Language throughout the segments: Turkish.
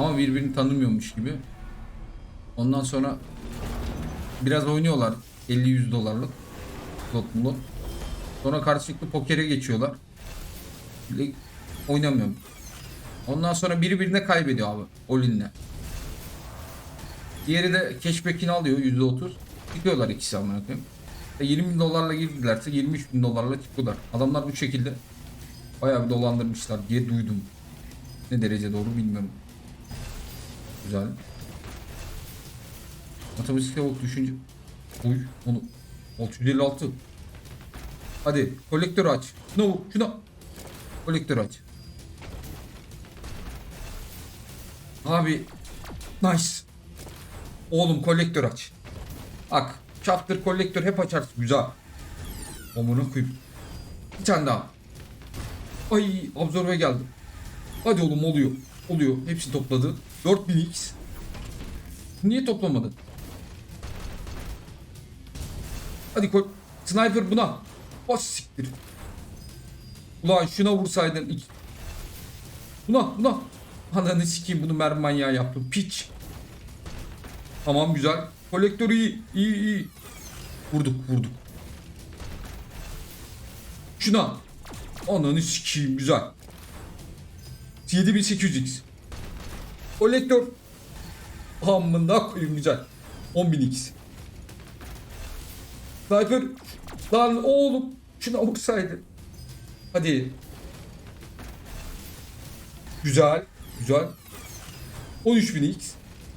Ama birbirini tanımıyormuş gibi. Ondan sonra biraz oynuyorlar 50-100 dolarlık slot. Sonra karşılıklı pokere geçiyorlar. Oynamıyorum. Ondan sonra biri birine kaybediyor abi. Olin'le. Diğeri de cashback'ini alıyor %30. Çıkıyorlar ikisi amına koyayım. E 20 bin dolarla girdilerse 23 bin dolarla çıkıyorlar. Adamlar bu şekilde bayağı bir dolandırmışlar diye duydum. Ne derece doğru bilmiyorum. Güzel. Matematikte bak düşünce. Oy onu. 656. Hadi kolektör aç. Vur şuna. Kolektör aç. Abi. Nice. Oğlum kolektör aç. Bak. Chapter kolektör hep açarsın. Güzel. Amına koyayım. Bir tane daha. Ay absorbe geldi. Hadi oğlum oluyor. Oluyor. Hepsi topladı. 4000x. Niye toplamadın? Hadi koy. Sniper buna. Bas siktir. Ulan şuna vursaydın. iki- Buna buna. Ananı sikeyim bunu mermi manyağı yaptım. Piç. Tamam güzel. Kolektör iyi. iyi iyi. Vurduk vurduk. Şuna. Ananı sikeyim güzel. 7800x. Kolektör. Amına koyayım güzel. 10.000x. Sniper. Lan oğlum. Şuna vursaydı. Hadi. Güzel. Güzel. 13.000x.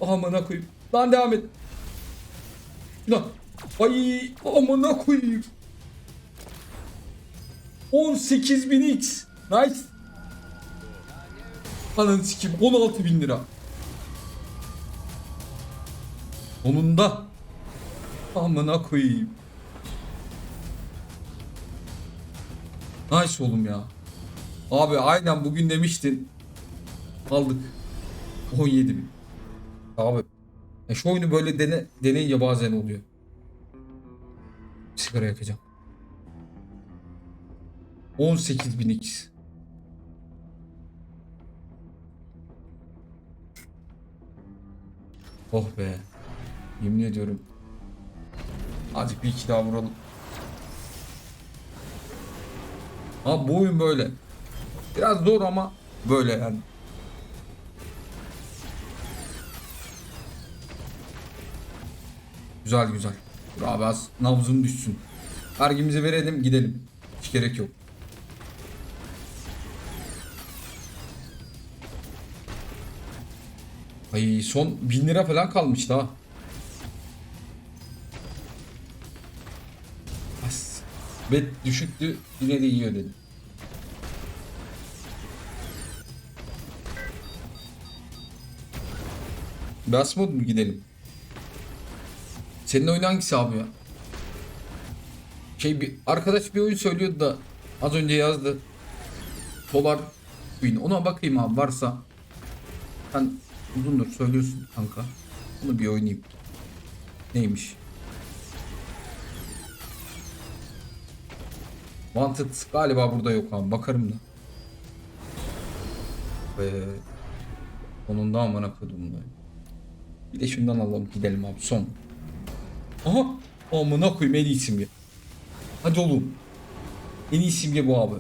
Amına koyayım. Lan devam et. Lan. Ay amına koyayım. 18.000x. Nice. Ananı sikeyim 16.000 lira. Sonunda. Amına koyayım. Nice oğlum ya. Abi aynen bugün demiştin. Aldık. 17 bin. Abi. E şu oyunu böyle dene, deneyince bazen oluyor. Sigara yakacağım. 18 bin x. Oh be. Yemin ediyorum. Azıcık bir iki daha vuralım. Abi bu oyun böyle. Biraz zor ama böyle yani. Güzel güzel. Dur abi az nabzım düşsün. Vergimizi verelim gidelim. Hiç gerek yok. Ay son 1000 lira falan kalmış daha. Bet düşüktü yine de iyi ödedim. Basmod mu gidelim? Senin oyun hangisi abi ya? Şey bir arkadaş bir oyun söylüyordu da az önce yazdı. Solar Queen. Ona bakayım abi varsa. Sen uzundur söylüyorsun kanka. Bunu bir oynayayım. Neymiş? Wanted galiba burada yok abi. Bakarım da. Ve onun da amına koydum da. Bir de şundan alalım gidelim abi son. Aha! Amına koyayım en iyi simge. Hadi oğlum. En iyi simge bu abi.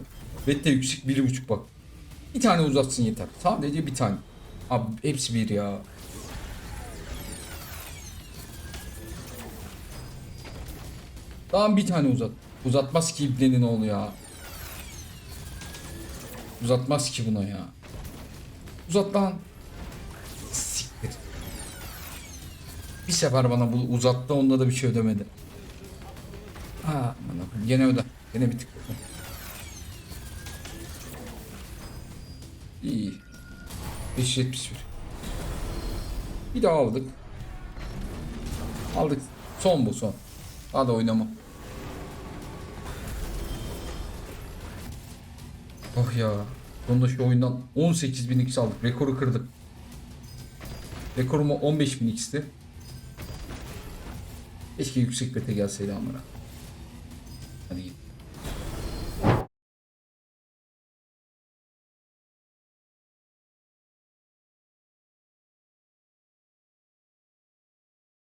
Vette yüksek biri buçuk bak. Bir tane uzatsın yeter. Sadece bir tane. Abi hepsi bir ya. Tamam bir tane uzat. Uzatmaz ki ibnenin oğlu ya. Uzatmaz ki buna ya. Uzat lan. Siktir. Bir sefer bana bu uzattı onda da bir şey ödemedi. Ha, gene öde. Gene bir tık. İyi. 571. Bir daha aldık. Aldık. Son bu son. Daha da oynama. Oh ya. Sonunda şu oyundan 18.000 x aldık. Rekoru kırdık. Rekorum 15.000 x'ti. Keşke yüksek bete gelseydi amına. Hadi git.